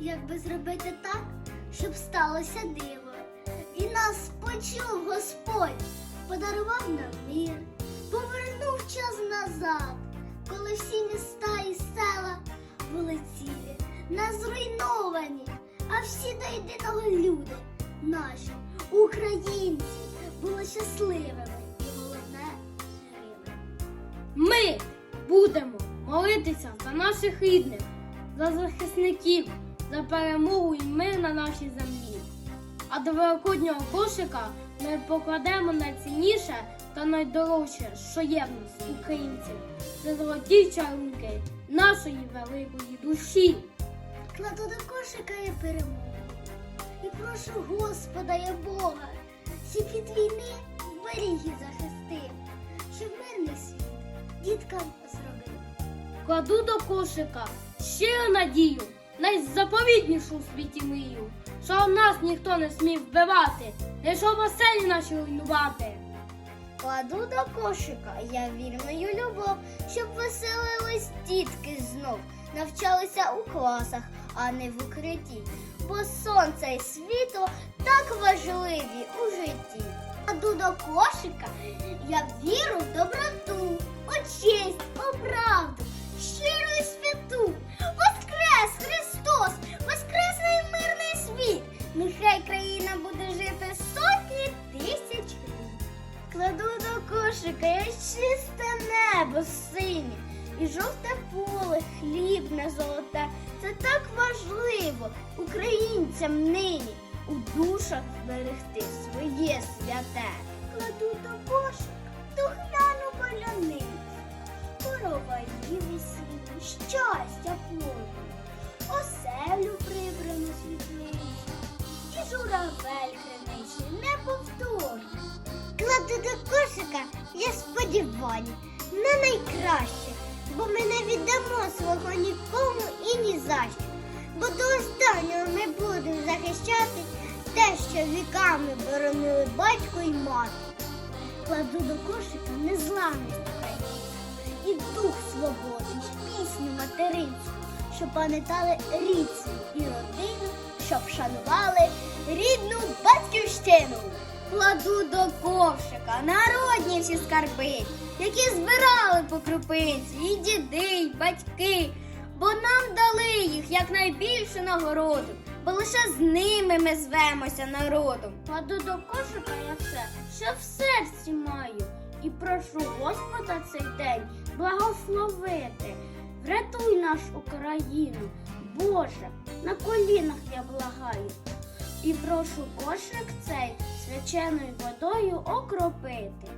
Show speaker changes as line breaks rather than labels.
як би зробити так, щоб сталося диво. І нас почув Господь, подарував нам мир, повернув час назад, коли всі міста і села були цілі, не зруйновані, а всі до єдиного люди, наші, українці, були щасливими і головне живими.
Ми будемо молитися за наших рідних, за захисників, за перемогу і мир на нашій землі. А до великоднього кошика ми покладемо найцінніше та найдорожче, що є в нас, українців. Це золоті чарунки нашої великої душі.
Кладу до кошика я перемогу. І прошу Господа я Бога, щоб від війни беріг і захистив, щоб мирний світ діткам зробив.
Кладу до кошика щиру надію, найзаповітнішу у світі мрію, що нас ніхто не смів вбивати, не щоб оселі наші руйнувати.
Кладу до кошика я вірною любов, щоб веселились дітки знов, навчалися у класах, а не в укритті. Бо сонце і світло так важливі у житті. Кладу до кошика я віру в доброту, о честь, о правду, небо синє і жовте поле, хлібне золоте. Це так важливо українцям нині у душах зберегти своє святе. Кладу до кошика духляну поляницю, я сподіваюся, на найкраще, бо ми не віддамо свого нікому і ні за що. Бо до останнього ми будемо захищати те, що віками боронили батько і мати. Кладу до кошика незламність України і дух свободи, пісню материнську, щоб пам'ятали рід і родину, щоб шанували рідну батьківщину. Кладу до ковшика народні всі скарби, які збирали по крупинці, і діди, і батьки, бо нам дали їх як найбільшу нагороду, бо лише з ними ми звемося народом. Кладу до кошика я все, що в серці маю, і прошу Господа цей день благословити. Врятуй нашу Україну, Боже, на колінах я благаю. І прошу кошик цей свяченою водою окропити.